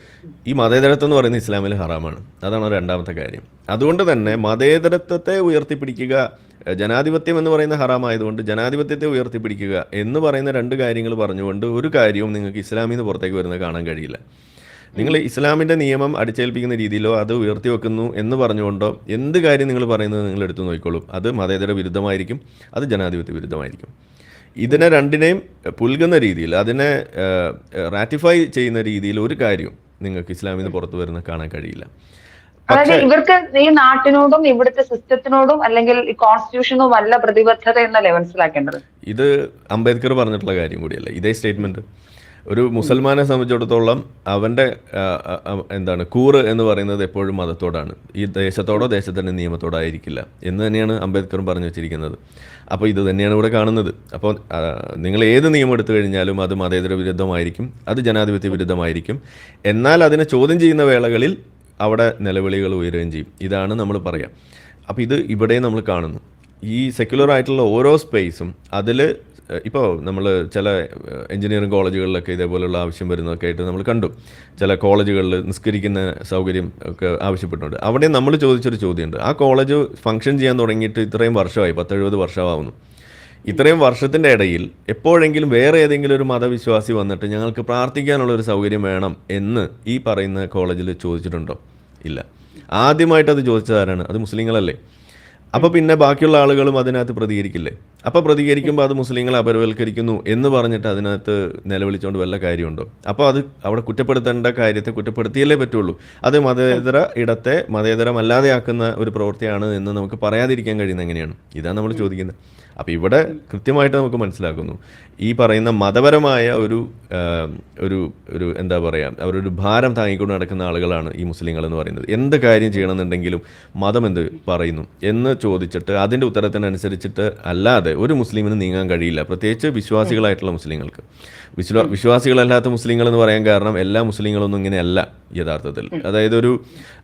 ഈ മതേതരത്വം എന്ന് പറയുന്നത് ഇസ്ലാമിൽ ഹറാമാണ്. അതാണ് രണ്ടാമത്തെ കാര്യം. അതുകൊണ്ട് തന്നെ മതേതരത്വത്തെ ഉയർത്തിപ്പിടിക്കുക ജനാധിപത്യം എന്ന് പറയുന്ന ഹറാമായതുകൊണ്ട് ജനാധിപത്യത്തെ ഉയർത്തിപ്പിടിക്കുക എന്ന് പറയുന്ന രണ്ട് കാര്യങ്ങൾ പറഞ്ഞുകൊണ്ട് ഒരു കാര്യവും നിങ്ങൾക്ക് ഇസ്ലാമിൽ നിന്ന് പുറത്തേക്ക് വരുന്നത് കാണാൻ കഴിയില്ല. നിങ്ങൾ ഇസ്ലാമിന്റെ നിയമം അടിച്ചേൽപ്പിക്കുന്ന രീതിയിലോ അത് ഉയർത്തി വെക്കുന്നു എന്ന് പറഞ്ഞുകൊണ്ടോ എന്ത് കാര്യം നിങ്ങൾ പറയുന്നത് നിങ്ങൾ എടുത്തു നോക്കിക്കോളും. അത് മതേതര വിരുദ്ധമായിരിക്കും അത് ജനാധിപത്യ വിരുദ്ധമായിരിക്കും. ഇതിനെ രണ്ടിനെയും പുൽകുന്ന രീതിയിൽ അതിനെ റാറ്റിഫൈ ചെയ്യുന്ന രീതിയിൽ ഒരു കാര്യവും നിങ്ങൾക്ക് ഇസ്ലാമിൽ നിന്ന് പുറത്തു വരുന്ന കാണാൻ കഴിയില്ല. അതായത് ഇവർക്ക് ഈ നാട്ടിനോടും ഇവിടുത്തെ സിസ്റ്റത്തിനോടും അല്ലെങ്കിൽ ഈ കോൺസ്റ്റിറ്റ്യൂഷനും വല്ല പ്രതിബദ്ധത എന്നല്ലേ മനസ്സിലാക്കേണ്ടത്? ഇത് അംബേദ്കർ പറഞ്ഞിട്ടുള്ള കാര്യം കൂടിയല്ലേ ഇതേ സ്റ്റേറ്റ്മെന്റ് ഒരു മുസൽമാനെ സംബന്ധിച്ചിടത്തോളം അവന്റെ എന്താണ് കൂറ് എന്ന് പറയുന്നത് എപ്പോഴും മതത്തോടാണ്. ഈ ദേശത്തോടോ ദേശത്തിന്റെ നിയമത്തോടോ ആയിരിക്കില്ല. എന്ന് തന്നെയാണ് അംബേദ്കറും പറഞ്ഞു വെച്ചിരിക്കുന്നത്. അപ്പോൾ ഇത് തന്നെയാണ് ഇവിടെ കാണുന്നത്. അപ്പോൾ നിങ്ങൾ ഏത് നിയമം എടുത്തു കഴിഞ്ഞാലും അത് മതേതര വിരുദ്ധമായിരിക്കും അത് ജനാധിപത്യ വിരുദ്ധമായിരിക്കും. എന്നാൽ അതിനെ ചോദ്യം ചെയ്യുന്ന വേളകളിൽ അവിടെ നിലവിളികൾ ഉയരുകയും ചെയ്യും. ഇതാണ് നമ്മൾ പറയാം. അപ്പോൾ ഇത് ഇവിടെ നമ്മൾ കാണുന്നു. ഈ സെക്യുലർ ആയിട്ടുള്ള ഓരോ സ്പേസും അതിൽ ഇപ്പോൾ നമ്മൾ ചില എഞ്ചിനീയറിംഗ് കോളേജുകളിലൊക്കെ ഇതേപോലെയുള്ള ആവശ്യം വരുന്നതൊക്കെ ആയിട്ട് നമ്മൾ കണ്ടു. ചില കോളേജുകളിൽ നിസ്കരിക്കുന്ന സൗകര്യം ഒക്കെ ആവശ്യപ്പെട്ടുണ്ട് അവിടെ നമ്മൾ ചോദിച്ചൊരു ചോദ്യമുണ്ട് ആ കോളേജ് ഫംഗ്ഷൻ ചെയ്യാൻ തുടങ്ങിയിട്ട് ഇത്രയും വർഷമായി പത്തെഴുപത് വർഷമാവുന്നു. ഇത്രയും വർഷത്തിന്റെ ഇടയിൽ എപ്പോഴെങ്കിലും വേറെ ഏതെങ്കിലും ഒരു മതവിശ്വാസി വന്നിട്ട് ഞങ്ങൾക്ക് പ്രാർത്ഥിക്കാനുള്ള ഒരു സൗകര്യം വേണം എന്ന് ഈ പറയുന്ന കോളേജിൽ ചോദിച്ചിട്ടുണ്ടോ? ഇല്ല. ആദ്യമായിട്ട് അത് ചോദിച്ചതാരാണ് അത് മുസ്ലിങ്ങളല്ലേ. അപ്പോൾ പിന്നെ ബാക്കിയുള്ള ആളുകളും അതിനകത്ത് പ്രതികരിക്കില്ലേ? അപ്പോൾ പ്രതികരിക്കുമ്പോൾ അത് മുസ്ലിങ്ങളെ അപരവൽക്കരിക്കുന്നു എന്ന് പറഞ്ഞിട്ട് അതിനകത്ത് നിലവിളിച്ചുകൊണ്ട് വല്ല കാര്യമുണ്ടോ? അപ്പോൾ അത് അവിടെ കുറ്റപ്പെടുത്തേണ്ട കാര്യത്തെ കുറ്റപ്പെടുത്തിയല്ലേ പറ്റുള്ളൂ. അത് മതേതര ഇടത്തെ മതേതരമല്ലാതെയാക്കുന്ന ഒരു പ്രവൃത്തിയാണ് എന്ന് നമുക്ക് പറയാതിരിക്കാൻ കഴിയുന്ന എങ്ങനെയാണ്? ഇതാണ് നമ്മൾ ചോദിക്കുന്നത്. അപ്പോൾ ഇവിടെ കൃത്യമായിട്ട് നമുക്ക് മനസ്സിലാക്കുന്നു. ഈ പറയുന്ന മതപരമായ ഒരു ഒരു ഒരു എന്താ പറയുക അവരൊരു ഭാരം താങ്ങിക്കൊണ്ട് നടക്കുന്ന ആളുകളാണ് ഈ മുസ്ലിങ്ങൾ എന്ന് പറയുന്നത്. എന്ത് കാര്യം ചെയ്യണമെന്നുണ്ടെങ്കിലും മതം എന്ത് പറയുന്നു എന്ന് ചോദിച്ചിട്ട് അതിന്റെ ഉത്തരത്തിനനുസരിച്ചിട്ട് അല്ലാതെ ഒരു മുസ്ലിമിന് നീങ്ങാൻ കഴിയില്ല. പ്രത്യേകിച്ച് വിശ്വാസികളായിട്ടുള്ള മുസ്ലിങ്ങൾക്ക്. വിശ്വാ വിശ്വാസികളല്ലാത്ത മുസ്ലിങ്ങൾ എന്ന് പറയാൻ കാരണം എല്ലാ മുസ്ലിങ്ങളൊന്നും ഇങ്ങനെയല്ല യഥാർത്ഥത്തിൽ. അതായത് ഒരു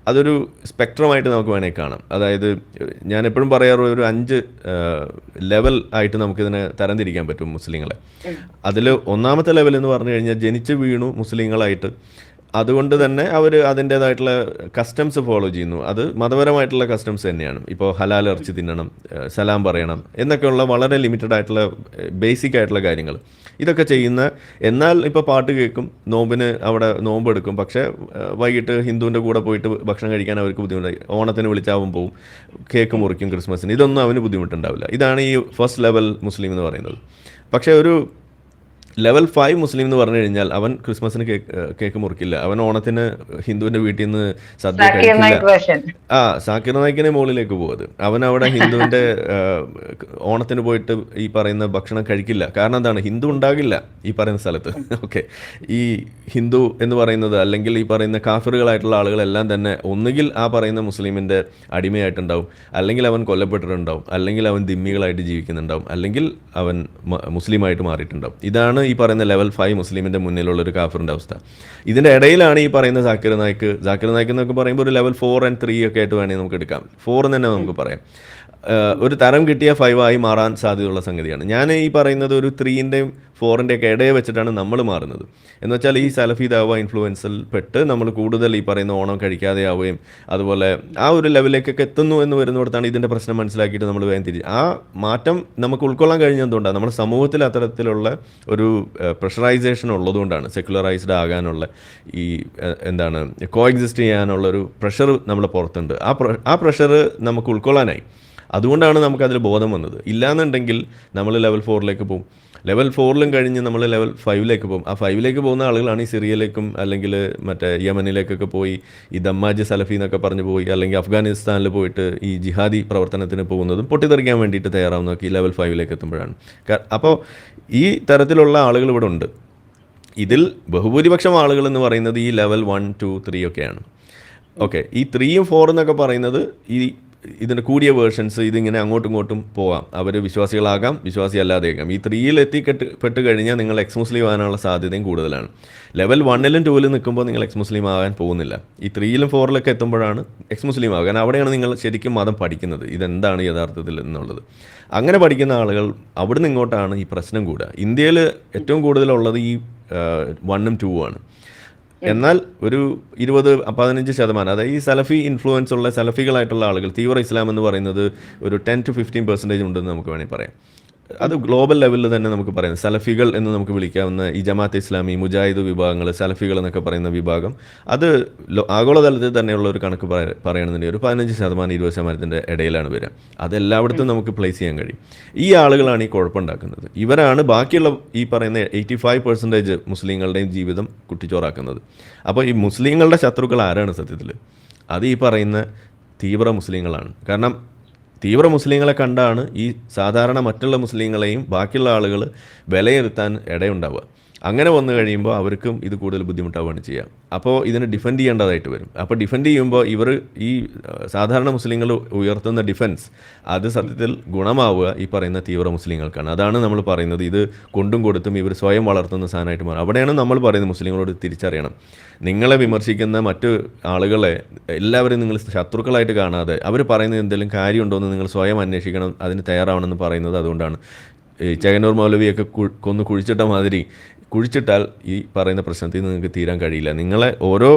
അതൊരു സ്പെക്ട്രമായിട്ട് നമുക്ക് വേണമെങ്കിൽ കാണാം. അതായത് ഞാൻ എപ്പോഴും പറയാറ് ഒരു അഞ്ച് ലെവൽ ആയിട്ട് നമുക്കിതിനെ തരംതിരിക്കാൻ പറ്റും മുസ്ലിങ്ങളെ. അതിൽ ഒന്നാമത്തെ ലെവൽ എന്ന് പറഞ്ഞു കഴിഞ്ഞാൽ ജനിച്ച് വീണു മുസ്ലിങ്ങളായിട്ട്. അതുകൊണ്ട് തന്നെ അവർ അതിന്റേതായിട്ടുള്ള കസ്റ്റംസ് ഫോളോ ചെയ്യുന്നു. അത് മതപരമായിട്ടുള്ള കസ്റ്റംസ് തന്നെയാണ്. ഇപ്പോൾ ഹലാൽ ഇറച്ചി തിന്നണം സലാം പറയണം എന്നൊക്കെയുള്ള വളരെ ലിമിറ്റഡ് ആയിട്ടുള്ള ബേസിക് ആയിട്ടുള്ള കാര്യങ്ങൾ ഇതൊക്കെ ചെയ്യുന്ന എന്നാൽ ഇപ്പോൾ പാട്ട് കേൾക്കും നോമ്പിന് അവിടെ നോമ്പ് എടുക്കും. പക്ഷേ വൈകിട്ട് ഹിന്ദുവിന്റെ കൂടെ പോയിട്ട് ഭക്ഷണം കഴിക്കാൻ അവർക്ക് ബുദ്ധിമുട്ടായി. ഓണത്തിന് വിളിച്ചാവും പോവും കേക്ക് മുറിക്കും ക്രിസ്മസിന്. ഇതൊന്നും അവന് ബുദ്ധിമുട്ടുണ്ടാവില്ല. ഇതാണ് ഈ ഫസ്റ്റ് ലെവൽ മുസ്ലിം എന്ന് പറയുന്നത്. പക്ഷേ ഒരു ലെവൽ ഫൈവ് മുസ്ലിം എന്ന് പറഞ്ഞു കഴിഞ്ഞാൽ അവൻ ക്രിസ്മസിന് കേക്ക് മുറിക്കില്ല. അവൻ ഓണത്തിന് ഹിന്ദുവിന്റെ വീട്ടിൽ നിന്ന് സദ്യ കഴിക്കില്ല. ആ സാക്കിർ നായിക്കിനെ മുകളിലേക്ക് പോകുന്നത് അവൻ അവിടെ ഹിന്ദുവിന്റെ ഓണത്തിന് പോയിട്ട് ഈ പറയുന്ന ഭക്ഷണം കഴിക്കില്ല. കാരണം എന്താണ്? ഹിന്ദു ഉണ്ടാകില്ല ഈ പറയുന്ന സ്ഥലത്ത്. ഓക്കെ. ഈ ഹിന്ദു എന്ന് പറയുന്നത് അല്ലെങ്കിൽ ഈ പറയുന്ന കാഫിറുകളായിട്ടുള്ള ആളുകളെല്ലാം തന്നെ ഒന്നുകിൽ ആ പറയുന്ന മുസ്ലിമിന്റെ അടിമയായിട്ടുണ്ടാവും. അല്ലെങ്കിൽ അവൻ കൊല്ലപ്പെട്ടിട്ടുണ്ടാവും. അല്ലെങ്കിൽ അവൻ ദിമ്മികളായിട്ട് ജീവിക്കുന്നുണ്ടാവും. അല്ലെങ്കിൽ അവൻ മുസ്ലിമായിട്ട് മാറിയിട്ടുണ്ടാവും. ഇതാണ് ഈ പറയുന്ന ലെവൽ ഫൈവ് മുസ്ലിമിന്റെ മുന്നിലുള്ള ഒരു കാഫറിന്റെ അവസ്ഥ. ഇതിന്റെ ഇടയിലാണ് ഈ പറയുന്ന സാക്കിർ നായിക്ക് സാക്കിർ നായിക്ക് എന്നൊക്കെ പറയുമ്പോൾ ഒരു ലെവൽ ഫോർ ആൻഡ് ത്രീ ഒക്കെ ആയിട്ട് വേണമെങ്കിൽ നമുക്ക് എടുക്കാം. ഫോർ എന്ന് തന്നെ നമുക്ക് പറയാം. ഒരു തരം കിട്ടിയ ഫൈവ് ആയി മാറാൻ സാധ്യതയുള്ള സംഗതിയാണ്. ഞാൻ ഈ പറയുന്നത് ഒരു ത്രീന്റെയും ഫോറിന്റെ ഒക്കെ ഇടയെ വെച്ചിട്ടാണ് നമ്മൾ മാറുന്നത്. എന്ന് വെച്ചാൽ ഈ സലഫി ദാവ ഇൻഫ്ലുവൻസിൽ പെട്ട് നമ്മൾ കൂടുതൽ ഈ പറയുന്ന ഓണം കഴിക്കാതെ ആവുകയും അതുപോലെ ആ ഒരു ലെവലിലേക്കൊക്കെ എത്തുന്നു എന്ന് വരുന്നിടത്താണ് ഇതിന്റെ പ്രശ്നം മനസ്സിലാക്കിയിട്ട് നമ്മൾ വേഗം തിരിച്ച് ആ മാറ്റം നമുക്ക് ഉൾക്കൊള്ളാൻ കഴിഞ്ഞതുകൊണ്ടാണ് നമ്മുടെ സമൂഹത്തിൽ അത്തരത്തിലുള്ള ഒരു പ്രഷറൈസേഷൻ ഉള്ളതുകൊണ്ടാണ് സെക്യുലറൈസ്ഡ് ആകാനുള്ള ഈ എന്താണ് കോ എക്സിസ്റ്റ് ചെയ്യാനുള്ള ഒരു പ്രഷർ നമ്മളെ പുറത്തുണ്ട്. ആ ആ പ്രഷർ നമുക്ക് ഉൾക്കൊള്ളാനായി. അതുകൊണ്ടാണ് നമുക്കതിൽ ബോധം വന്നത്. ഇല്ലാന്നുണ്ടെങ്കിൽ നമ്മൾ ലെവൽ ഫോറിലേക്ക് പോകും ലെവൽ ഫോറിലും കഴിഞ്ഞ് നമ്മൾ ലെവൽ ഫൈവിലേക്ക് പോകും ആ ഫൈവിലേക്ക് പോകുന്ന ആളുകളാണ് ഈ സിറിയയിലേക്കും അല്ലെങ്കിൽ മറ്റേ യമനിലേക്കൊക്കെ പോയി ഈ ദമ്മാജ് സലഫി എന്നൊക്കെ പറഞ്ഞു പോയി അല്ലെങ്കിൽ അഫ്ഗാനിസ്ഥാനിൽ പോയിട്ട് ഈ ജിഹാദി പ്രവർത്തനത്തിന് പോകുന്നതും പൊട്ടിത്തെറിക്കാൻ വേണ്ടിയിട്ട് തയ്യാറാവുന്നതൊക്കെ ഈ ലെവൽ ഫൈവിലേക്ക് എത്തുമ്പോഴാണ്. അപ്പോൾ ഈ തരത്തിലുള്ള ആളുകൾ ഇവിടെ ഉണ്ട്. ഇതിൽ ബഹുഭൂരിപക്ഷം ആളുകൾ എന്ന് പറയുന്നത് ഈ ലെവൽ വൺ ടു ത്രീ ഒക്കെയാണ്. ഓക്കെ ഈ ത്രീയും ഫോർ എന്നൊക്കെ പറയുന്നത് ഈ ഇതിന്റെ കൂടിയ വേർഷൻസ് ഇതിങ്ങനെ അങ്ങോട്ടും ഇങ്ങോട്ടും പോകാം അവർ വിശ്വാസികളാകാം വിശ്വാസി അല്ലാതെയാകാം ഈ ത്രീയിൽ എത്തിക്കെട്ട് പെട്ട് കഴിഞ്ഞാൽ നിങ്ങൾ എക്സ് മുസ്ലിം ആകാനുള്ള സാധ്യതയും കൂടുതലാണ്. ലെവൽ വണ്ണിലും ടൂവിലും നിൽക്കുമ്പോൾ നിങ്ങൾ എക്സ് മുസ്ലിം ആകാൻ പോകുന്നില്ല. ഈ ത്രീയിലും ഫോറിലൊക്കെ എത്തുമ്പോഴാണ് എക്സ് മുസ്ലിം ആകാൻ അവിടെയാണ് നിങ്ങൾ ശരിക്കും മതം പഠിക്കുന്നത്. ഇതെന്താണ് യഥാർത്ഥത്തിൽ എന്നുള്ളത്. അങ്ങനെ പഠിക്കുന്ന ആളുകൾ അവിടുന്ന് ഇങ്ങോട്ടാണ് ഈ പ്രശ്നം കൂടുക. ഇന്ത്യയിൽ ഏറ്റവും കൂടുതലുള്ളത് ഈ വണ്ണും ടൂവും ആണ്. എന്നാൽ ഒരു ഇരുപത് പതിനഞ്ച് ശതമാനം അതായത് ഈ സലഫി ഇൻഫ്ലുവൻസ് ഉള്ള സലഫികളായിട്ടുള്ള ആളുകൾ തീവ്ര ഇസ്ലാം എന്ന് പറയുന്നത് ഒരു ടെൻ ടു ഫിഫ്റ്റീൻ പെർസെന്റേജ് ഉണ്ടെന്ന് നമുക്ക് വേണമെങ്കിൽ പറയാം. അത് ഗ്ലോബൽ ലെവലിൽ തന്നെ നമുക്ക് പറയാം സലഫികൾ എന്ന് നമുക്ക് വിളിക്കാവുന്ന ഈ ജമാഅത്ത് ഇസ്ലാമി മുജാഹിദ് വിഭാഗങ്ങൾ സലഫികൾ എന്നൊക്കെ പറയുന്ന വിഭാഗം അത് ആഗോളതലത്തിൽ തന്നെയുള്ള ഒരു കണക്ക് പറയ- പറയുകയാണെന്നുണ്ടെങ്കിൽ ഒരു പതിനഞ്ച് ശതമാനം ഇരുപത് ശതമാനത്തിന്റെ ഇടയിലാണ് വരിക. അതെല്ലായിടത്തും നമുക്ക് പ്ലേസ് ചെയ്യാൻ കഴിയും. ഈ ആളുകളാണ് ഈ കുഴപ്പമുണ്ടാക്കുന്നത് ഇവരാണ് ബാക്കിയുള്ള ഈ പറയുന്ന എയ്റ്റി ഫൈവ് പെർസെന്റേജ് മുസ്ലിങ്ങളുടെയും ജീവിതം കുട്ടിച്ചോറാക്കുന്നത്. അപ്പോൾ ഈ മുസ്ലിങ്ങളുടെ ശത്രുക്കൾ ആരാണ് സത്യത്തിൽ അത് ഈ പറയുന്ന തീവ്ര മുസ്ലിങ്ങളാണ്. കാരണം തീവ്ര മുസ്ലിങ്ങളെ കണ്ടാണ് ഈ സാധാരണ മറ്റുള്ള മുസ്ലിങ്ങളെയും ബാക്കിയുള്ള ആളുകൾ വിലയിരുത്താൻ ഇടയുണ്ടാവുക. അങ്ങനെ വന്നു കഴിയുമ്പോൾ അവർക്കും ഇത് കൂടുതൽ ബുദ്ധിമുട്ടാവുകയാണ് ചെയ്യുക അപ്പോൾ ഇതിനെ ഡിഫെൻഡ് ചെയ്യേണ്ടതായിട്ട് വരും. അപ്പോൾ ഡിഫെൻഡ് ചെയ്യുമ്പോൾ ഇവർ ഈ സാധാരണ മുസ്ലിങ്ങൾ ഉയർത്തുന്ന ഡിഫൻസ് അത് സത്യത്തിൽ ഗുണമാവുക ഈ പറയുന്ന തീവ്ര മുസ്ലിങ്ങൾക്കാണ്. അതാണ് നമ്മൾ പറയുന്നത്. ഇത് കൊണ്ടും കൊടുത്തും ഇവർ സ്വയം വളർത്തുന്ന സാധനമായിട്ട് മാറും. അവിടെയാണ് നമ്മൾ പറയുന്നത് മുസ്ലിങ്ങളോട് തിരിച്ചറിയണം. നിങ്ങളെ വിമർശിക്കുന്ന മറ്റു ആളുകളെ എല്ലാവരും നിങ്ങൾ ശത്രുക്കളായിട്ട് കാണാതെ അവർ പറയുന്നത് എന്തെങ്കിലും കാര്യമുണ്ടോ എന്ന് നിങ്ങൾ സ്വയം അന്വേഷിക്കണം അതിന് തയ്യാറാവണമെന്ന് പറയുന്നത് അതുകൊണ്ടാണ്. ചേകനൂർ മൗലവിയൊക്കെ കൊന്ന് കുഴിച്ചിട്ട മാതിരി കുഴിച്ചിട്ടാൽ ഈ പറയുന്ന പ്രശ്നത്തിൽ നിന്ന് നിങ്ങൾക്ക് തീരാൻ കഴിയില്ല. നിങ്ങളെ ഓരോ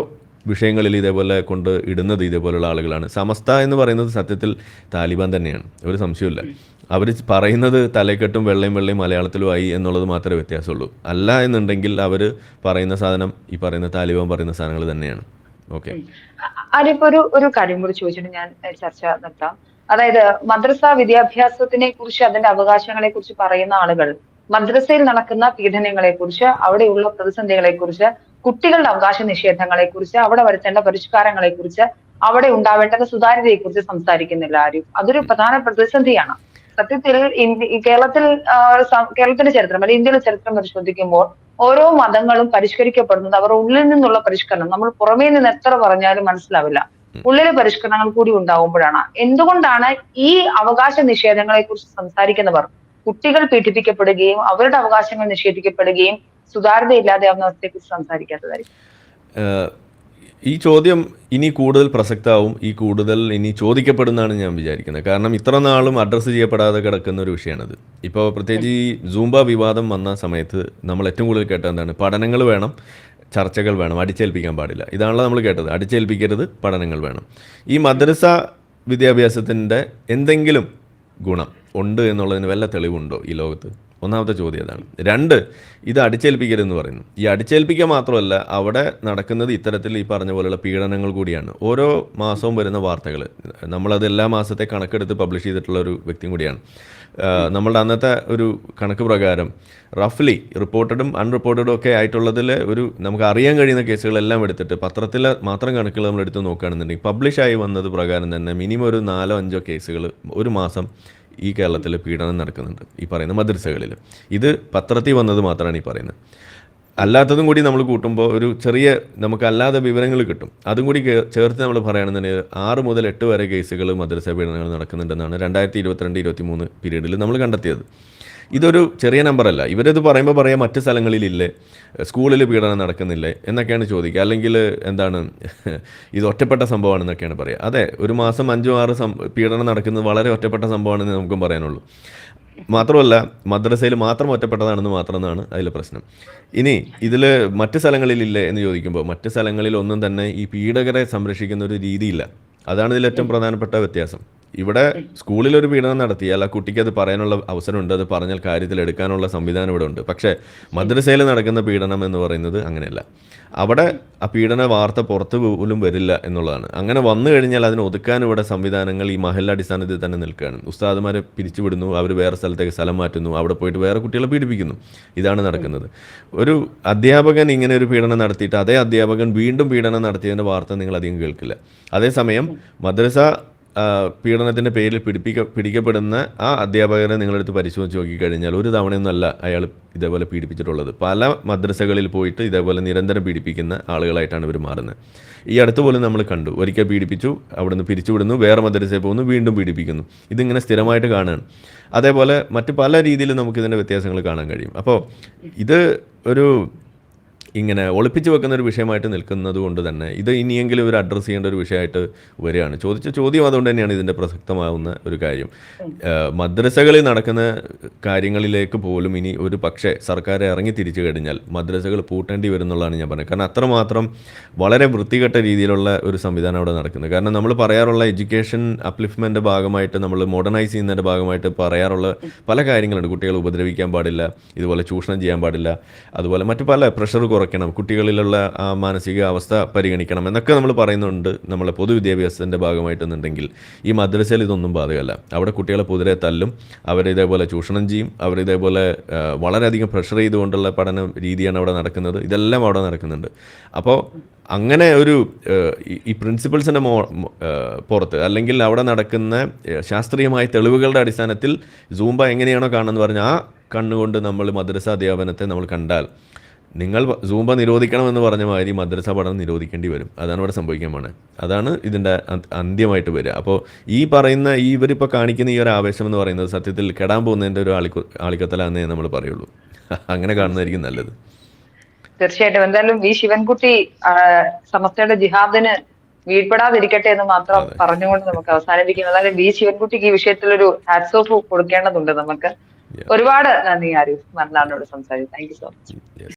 വിഷയങ്ങളിൽ ഇതേപോലെ കൊണ്ട് ഇടുന്നത് ഇതേപോലെയുള്ള ആളുകളാണ്. സമസ്ത എന്ന് പറയുന്നത് സത്യത്തിൽ താലിബാൻ തന്നെയാണ്. ഒരു സംശയമില്ല അവർ പറയുന്നത് തലക്കെട്ടും വെള്ളയും വെള്ളയും മലയാളത്തിലുമായി എന്നുള്ളത് മാത്രമേ വ്യത്യാസമുള്ളൂ. അല്ല എന്നുണ്ടെങ്കിൽ അവർ പറയുന്ന സാധനം ഈ പറയുന്ന താലിബാൻ പറയുന്ന സാധനങ്ങൾ തന്നെയാണ്. ഓക്കെ. ഒരു ഒരു കാര്യം കൂടി ചോദിച്ചിട്ട് ഞാൻ ചർച്ച നിർത്താം. അതായത് മദ്രസ വിദ്യാഭ്യാസത്തിനെ കുറിച്ച് അതിന്റെ അവകാശങ്ങളെ കുറിച്ച് പറയുന്ന ആളുകൾ മദ്രസയിൽ നടക്കുന്ന പീഡനങ്ങളെ കുറിച്ച് അവിടെയുള്ള പ്രതിസന്ധികളെ കുറിച്ച് കുട്ടികളുടെ അവകാശ നിഷേധങ്ങളെ കുറിച്ച് അവിടെ വരുത്തേണ്ട പരിഷ്കാരങ്ങളെ കുറിച്ച് അവിടെ ഉണ്ടാവേണ്ട സുതാര്യതയെ കുറിച്ച് സംസാരിക്കുന്നില്ല ആരും. അതൊരു പ്രധാന പ്രതിസന്ധിയാണ്. സത്യത്തിൽ ഇന്ത്യ കേരളത്തിൽ കേരളത്തിന്റെ ചരിത്രം അല്ലെങ്കിൽ ഇന്ത്യയുടെ ചരിത്രം പരിശോധിക്കുമ്പോൾ ഓരോ മതങ്ങളും പരിഷ്കരിക്കപ്പെടുന്നത് അവർ ഉള്ളിൽ നിന്നുള്ള പരിഷ്കരണം. നമ്മൾ പുറമേ നിന്ന് എത്ര പറഞ്ഞാലും മനസ്സിലാവില്ല. ഉള്ളിലെ പരിഷ്കരണങ്ങൾ കൂടി ഉണ്ടാവുമ്പോഴാണ്. എന്തുകൊണ്ടാണ് ഈ അവകാശ നിഷേധങ്ങളെ കുറിച്ച് സംസാരിക്കുന്നവർ കുട്ടികൾ പീഡിപ്പിക്കപ്പെടുകയും അവരുടെ അവകാശങ്ങൾ നിഷേധിക്കപ്പെടുകയും സുതാര്യതയില്ലാതെയാവുന്ന അവസ്ഥയെക്കുറിച്ച് സംസാരിക്കാത്തതായിരിക്കും. ഈ ചോദ്യം ഇനി കൂടുതൽ പ്രസക്തമാവും ഈ കൂടുതൽ ഇനി ചോദിക്കപ്പെടുന്നതാണ് ഞാൻ വിചാരിക്കുന്നത്. കാരണം ഇത്ര നാളും അഡ്രസ്സ് ചെയ്യപ്പെടാതെ കിടക്കുന്ന ഒരു വിഷയമാണിത്. ഇപ്പോൾ പ്രത്യേകിച്ച് ഈ സൂംബ വിവാദം വന്ന സമയത്ത് നമ്മൾ ഏറ്റവും കൂടുതൽ കേട്ടത് എന്താണ്? പഠനങ്ങൾ വേണം ചർച്ചകൾ വേണം അടിച്ചേൽപ്പിക്കാൻ പാടില്ല. ഇതാണല്ലോ നമ്മൾ കേട്ടത്. അടിച്ചേൽപ്പിക്കരുത് പഠനങ്ങൾ വേണം. ഈ മദ്രസ വിദ്യാഭ്യാസത്തിന്റെ എന്തെങ്കിലും ഗുണം. ഉണ്ട് എന്നുള്ളതിന് വല്ല തെളിവുണ്ടോ ഈ ലോകത്ത്? ഒന്നാമത്തെ ചോദ്യം അതാണ്. രണ്ട് ഇത് അടിച്ചേൽപ്പിക്കരുതെന്ന് പറയുന്നു. ഈ അടിച്ചേൽപ്പിക്കുക മാത്രമല്ല അവിടെ നടക്കുന്നത് ഇത്തരത്തിൽ ഈ പറഞ്ഞ പോലെയുള്ള പീഡനങ്ങൾ കൂടിയാണ്. ഓരോ മാസവും വരുന്ന വാർത്തകൾ നമ്മളത് എല്ലാ മാസത്തെ കണക്കെടുത്ത് പബ്ലിഷ് ചെയ്തിട്ടുള്ള ഒരു വ്യക്തിയും കൂടിയാണ്. നമ്മളുടെ അന്നത്തെ ഒരു കണക്ക് പ്രകാരം റഫ്ലി റിപ്പോർട്ടഡും അൺറിപ്പോർട്ടഡും ഒക്കെ ആയിട്ടുള്ളതിൽ ഒരു നമുക്ക് അറിയാൻ കഴിയുന്ന കേസുകളെല്ലാം എടുത്തിട്ട് പത്രത്തിൽ മാത്രം കണക്കുകൾ നമ്മൾ എടുത്ത് നോക്കുകയാണെന്നുണ്ടെങ്കിൽ പബ്ലിഷായി വന്നത് പ്രകാരം തന്നെ മിനിമം ഒരു നാലോ അഞ്ചോ കേസുകൾ ഒരു മാസം ഈ കേരളത്തിൽ പീഡനം നടക്കുന്നുണ്ട് ഈ പറയുന്ന മദ്രസകളിൽ ഇത് പത്രത്തിൽ വന്നത് മാത്രമാണ് ഈ പറയുന്നത്. അല്ലാത്തതും കൂടി നമ്മൾ കൂട്ടുമ്പോൾ ഒരു ചെറിയ നമുക്ക് അല്ലാതെ വിവരങ്ങൾ കിട്ടും. അതും കൂടി ചേർത്ത് നമ്മൾ പറയുകയാണെന്നുണ്ടെങ്കിൽ ആറ് മുതൽ എട്ട് വരെ കേസുകൾ മദ്രസ പീഡനങ്ങൾ നടക്കുന്നുണ്ടെന്നാണ് രണ്ടായിരത്തി ഇരുപത്തിരണ്ട് ഇരുപത്തി മൂന്ന് പീരീഡിൽ നമ്മൾ കണ്ടെത്തിയത്. ഇതൊരു ചെറിയ നമ്പറല്ല. ഇവരത് പറയുമ്പോൾ പറയാം മറ്റ് സ്ഥലങ്ങളിലില്ലേ സ്കൂളിൽ പീഡനം നടക്കുന്നില്ലേ എന്നൊക്കെയാണ് ചോദിക്കുക. അല്ലെങ്കിൽ എന്താണ് ഇത് ഒറ്റപ്പെട്ട സംഭവമാണെന്നൊക്കെയാണ് പറയുക. അതെ ഒരു മാസം അഞ്ചോ ആറ് പീഡനം നടക്കുന്നത് വളരെ ഒറ്റപ്പെട്ട സംഭവമാണെന്ന് നമുക്കും പറയാനുള്ളൂ. മാത്രമല്ല മദ്രസയിൽ മാത്രം ഒറ്റപ്പെട്ടതാണെന്ന് മാത്രമെന്നാണ് അതിലെ പ്രശ്നം. ഇനി ഇതിൽ മറ്റ് സ്ഥലങ്ങളിലില്ല എന്ന് ചോദിക്കുമ്പോൾ മറ്റ് സ്ഥലങ്ങളിൽ ഒന്നും തന്നെ ഈ പീഡകരെ സംരക്ഷിക്കുന്ന ഒരു രീതിയില്ല. അതാണ് ഇതിൽ ഏറ്റവും പ്രധാനപ്പെട്ട വ്യത്യാസം. ഇവിടെ സ്കൂളിൽ ഒരു പീഡനം നടത്തിയാൽ ആ കുട്ടിക്ക് അത് പറയാനുള്ള അവസരമുണ്ട് അത് പറഞ്ഞാൽ കാര്യത്തിൽ എടുക്കാനുള്ള സംവിധാനം ഇവിടെ ഉണ്ട്. പക്ഷേ മദ്രസയിൽ നടക്കുന്ന പീഡനം എന്ന് പറയുന്നത് അങ്ങനെയല്ല. അവിടെ ആ പീഡന വാർത്ത പുറത്തു പോലും വരില്ല എന്നുള്ളതാണ്. അങ്ങനെ വന്നു കഴിഞ്ഞാൽ അതിനെ ഒതുക്കാൻ ഇവിടെ സംവിധാനങ്ങൾ ഈ മഹല്ല അടിസ്ഥാനത്തിൽ തന്നെ നിൽക്കുകയാണ്. ഉസ്താദുമാരെ പിരിച്ചുവിടുന്നു അവർ വേറെ സ്ഥലത്തേക്ക് സ്ഥലം മാറ്റുന്നു അവിടെ പോയിട്ട് വേറെ കുട്ടികളെ പീഡിപ്പിക്കുന്നു. ഇതാണ് നടക്കുന്നത്. ഒരു അധ്യാപകൻ ഇങ്ങനെ ഒരു പീഡനം നടത്തിയിട്ട് അതേ അധ്യാപകൻ വീണ്ടും പീഡനം നടത്തിയതിന്റെ വാർത്ത നിങ്ങൾ അധികം കേൾക്കില്ല. അതേസമയം മദ്രസ പീഡനത്തിന്റെ പേരിൽ പിടിപ്പിക്ക പിടിക്കപ്പെടുന്ന ആ അധ്യാപകരെ നിങ്ങളെടുത്ത് പരിശോധിച്ച് നോക്കിക്കഴിഞ്ഞാൽ ഒരു തവണയൊന്നുമല്ല അയാൾ ഇതേപോലെ പീഡിപ്പിച്ചിട്ടുള്ളത്. പല മദ്രസകളിൽ പോയിട്ട് ഇതേപോലെ നിരന്തരം പീഡിപ്പിക്കുന്ന ആളുകളായിട്ടാണ് ഇവർ മാറുന്നത്. ഈ അടുത്ത് പോലും നമ്മൾ കണ്ടു. ഒരിക്കൽ പീഡിപ്പിച്ചു അവിടുന്ന് പിരിച്ചുവിടുന്നു വേറെ മദ്രസയിൽ പോകുന്നു വീണ്ടും പീഡിപ്പിക്കുന്നു. ഇതിങ്ങനെ സ്ഥിരമായിട്ട് കാണുകയാണ് അതേപോലെ മറ്റ് പല രീതിയിലും നമുക്കിതിന്റെ വ്യത്യാസങ്ങൾ കാണാൻ കഴിയും. അപ്പോൾ ഇത് ഒരു ഇങ്ങനെ ഒളിപ്പിച്ച് വെക്കുന്ന ഒരു വിഷയമായിട്ട് നിൽക്കുന്നത് കൊണ്ട് തന്നെ ഇത് ഇനിയെങ്കിലും ഇവർ അഡ്രസ്സ് ചെയ്യേണ്ട ഒരു വിഷയമായിട്ട് വരികയാണ്. ചോദിച്ച ചോദ്യം അതുകൊണ്ട് തന്നെയാണ് ഇതിന്റെ പ്രസക്തമാവുന്ന ഒരു കാര്യം. മദ്രസകളിൽ നടക്കുന്ന കാര്യങ്ങളിലേക്ക് പോലും ഇനി ഒരു പക്ഷേ സർക്കാർ ഇറങ്ങി തിരിച്ചു കഴിഞ്ഞാൽ മദ്രസകൾ പൂട്ടേണ്ടി വരും എന്നുള്ളതാണ് ഞാൻ പറഞ്ഞത്. കാരണം അത്രമാത്രം വളരെ വൃത്തികെട്ട രീതിയിലുള്ള ഒരു സംവിധാനം അവിടെ നടക്കുന്നത്. കാരണം നമ്മൾ പറയാറുള്ള എഡ്യൂക്കേഷൻ അപ്ലിഫ്റ്റ്മെന്റെ ഭാഗമായിട്ട് നമ്മൾ മോഡേണൈസ് ചെയ്യുന്നതിന്റെ ഭാഗമായിട്ട് പറയാറുള്ള പല കാര്യങ്ങളുണ്ട്. കുട്ടികളെ ഉപദ്രവിക്കാൻ പാടില്ല ഇതുപോലെ ചൂഷണം ചെയ്യാൻ പാടില്ല അതുപോലെ മറ്റു പല പ്രഷർ കുറയ്ക്കണം കുട്ടികളിലുള്ള ആ മാനസിക അവസ്ഥ പരിഗണിക്കണം എന്നൊക്കെ നമ്മൾ പറയുന്നുണ്ട്. നമ്മളെ പൊതുവിദ്യാഭ്യാസത്തിന്റെ ഭാഗമായിട്ടെന്നുണ്ടെങ്കിൽ ഈ മദ്രസയിൽ ഇതൊന്നും ബാധകമല്ല. അവിടെ കുട്ടികളെ പൊതുവെ തല്ലും അവരെ ഇതേപോലെ ചൂഷണം ചെയ്യും ആ, വളരെയധികം പ്രഷർ ചെയ്തുകൊണ്ടുള്ള പഠന രീതിയാണ് അവിടെ നടക്കുന്നത്. ഇതെല്ലാം അവിടെ നടക്കുന്നുണ്ട്. അപ്പോൾ അങ്ങനെ ഒരു ഈ- പ്രിൻസിപ്പൾസിന്റെ മോ- പുറത്ത് അല്ലെങ്കിൽ അവിടെ നടക്കുന്ന ശാസ്ത്രീയമായ തെളിവുകളുടെ അടിസ്ഥാനത്തിൽ സൂംബ എങ്ങനെയാണോ കാണുന്നത് പറഞ്ഞാൽ ആ കണ്ണുകൊണ്ട് നമ്മൾ മദ്രസ അധ്യാപനത്തെ നമ്മൾ കണ്ടാൽ നിങ്ങൾ സൂംബ നിരോധിക്കണമെന്ന് പറഞ്ഞ മാതിരി മദ്രസ പഠനം നിരോധിക്കേണ്ടി വരും. അതാണ് ഇവിടെ സംഭവിക്കാൻ പോണത് അതാണ് ഇതിന്റെ അന്ത്യമായിട്ട് വരിക. അപ്പോൾ ഈ പറയുന്ന ഈ ഇവരിപ്പോൾ കാണിക്കുന്ന ഈ ഒരു ആവേശം എന്ന് പറയുന്നത് സത്യത്തിൽ കെടാൻ പോകുന്നതിന്റെ ഒരു ആളിക്കു ആളിക്കത്തലാന്നേ നമ്മൾ പറയുള്ളൂ. അങ്ങനെ കാണുന്നതായിരിക്കും നല്ലത്. തീർച്ചയായിട്ടും. എന്തായാലും വി ശിവൻകുട്ടി സമസ്തയുടെ ജിഹാദിന് വീഴ്പെടാതിരിക്കട്ടെ എന്ന് മാത്രം പറഞ്ഞുകൊണ്ട് നമുക്ക് അവസാനിപ്പിക്കും. അതായത് വി ശിവൻകുട്ടിക്ക് ഈ വിഷയത്തിൽ ഒരു ഹാറ്റ്സ് ഓഫ് കൊടുക്കേണ്ടതുണ്ട് നമുക്ക്. ഒരുപാട് നന്ദി ആരിഫ്. മറന്നാളിനോട് സംസാരിച്ചു. Thank you so much.